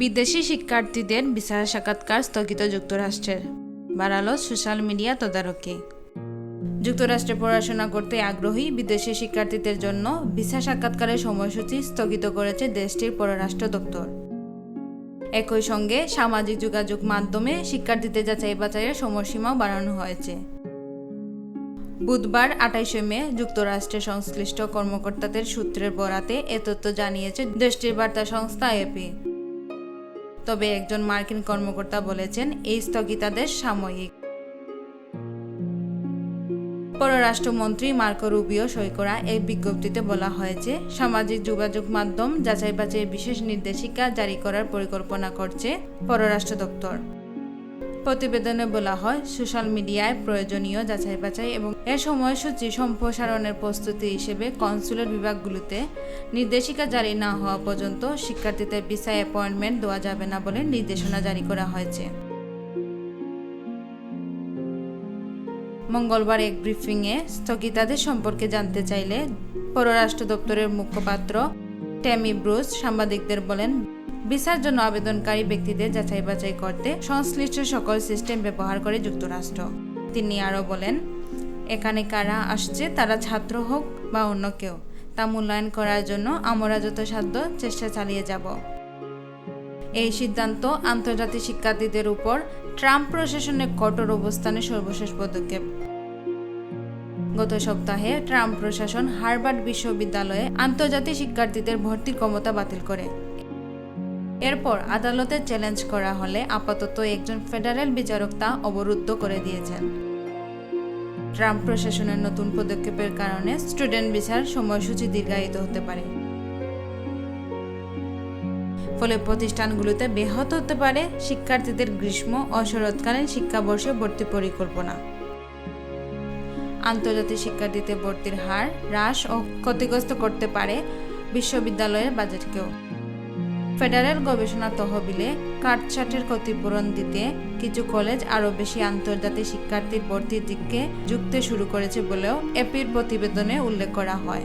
বিদেশি শিক্ষার্থীদের ভিসা সাক্ষাৎকার স্থগিত যুক্তরাষ্ট্রের। বাড়ালো সোশ্যাল মিডিয়া তদারকি। যুক্তরাষ্ট্রে পড়াশোনা করতে আগ্রহী বিদেশি শিক্ষার্থীদের জন্য ভিসা সাক্ষাৎকারের সময়সূচি স্থগিত করেছে দেশটির পররাষ্ট্র দপ্তর। একই সঙ্গে সামাজিক যোগাযোগ মাধ্যমে শিক্ষার্থীদের যাচাই বাছাইয়ের সময়সীমাও বাড়ানো হয়েছে। বুধবার আঠাইশে মে যুক্তরাষ্ট্রের সংশ্লিষ্ট কর্মকর্তাদের সূত্রের বরাতে এ তথ্য জানিয়েছে দেশটির বার্তা সংস্থা এপি তবে একজন মার্কিন কর্মকর্তা বলেছেন, এই স্থগিতাদেশ সাময়িক। পররাষ্ট্রমন্ত্রী মার্কো রুবিও সই করা এই বিজ্ঞপ্তিতে বলা হয়েছে, সামাজিক যোগাযোগ মাধ্যম যাচাই বাছাই বিশেষ নির্দেশিকা জারি করার পরিকল্পনা করছে পররাষ্ট্র দপ্তর। প্রতিবেদনে বলা হয়, সোশ্যাল মিডিয়ায় প্রয়োজনীয় যাচাই বাছাই এবং এ সময়সূচি সম্প্রসারণের প্রস্তুতি হিসেবে কনসুলেট বিভাগগুলোতে নির্দেশিকা জারি না হওয়া পর্যন্ত শিক্ষার্থীদের ভিসা অ্যাপয়েন্টমেন্ট দেওয়া যাবে না বলে নির্দেশনা জারি করা হয়েছে। মঙ্গলবার এক ব্রিফিংয়ে স্থগিতাদের সম্পর্কে জানতে চাইলে পররাষ্ট্র দপ্তরের মুখপাত্র ট্যামি ব্রুস সাংবাদিকদের বলেন ভিসার জন্য আবেদনকারী ব্যক্তিদের যাচাই বাছাই করতে সংশ্লিষ্ট সকল সিস্টেম ব্যবহার করে যুক্তরাষ্ট্র। তিনি আরও বলেন, এখানে কারা আসছে তারা ছাত্র হোক বা অন্য কেউ, তা মূল্যায়ন করার জন্য আমরা যথাসাধ্য চেষ্টা চালিয়ে যাব। এই সিদ্ধান্ত আন্তর্জাতিক শিক্ষার্থীদের উপর ট্রাম্প প্রশাসনের কঠোর অবস্থানের সর্বশেষ পদক্ষেপ। গত সপ্তাহে ট্রাম্প প্রশাসন হার্ভার্ড বিশ্ববিদ্যালয়ে আন্তর্জাতিক শিক্ষার্থীদের ভর্তির ক্ষমতা বাতিল করে। এরপর আদালতে চ্যালেঞ্জ করা হলে আপাতত একজন ফেডারেল বিচারক তা অবরুদ্ধ করে দিয়েছেন। ট্রাম্প প্রশাসনের নতুন পদক্ষেপের কারণে স্টুডেন্ট ভিসার সময়সূচি দীর্ঘায়িত হতে পারে। ফলে প্রতিষ্ঠানগুলোতে ব্যাহত হতে পারে শিক্ষার্থীদের গ্রীষ্ম ও শরৎকালীন শিক্ষাবর্ষে ভর্তি পরিকল্পনা। আন্তর্জাতিক শিক্ষার্থীতে ভর্তির হার হ্রাস ও ক্ষতিগ্রস্ত করতে পারে বিশ্ববিদ্যালয়ের বাজেটকেও। ফেডারেল গবেষণা তহবিলে কাটছাটের ক্ষতিপূরণ দিতে কিছু কলেজ আরও বেশি আন্তর্জাতিক শিক্ষার্থীর ভর্তির দিককে যুক্তে শুরু করেছে বলেও এপির প্রতিবেদনে উল্লেখ করা হয়।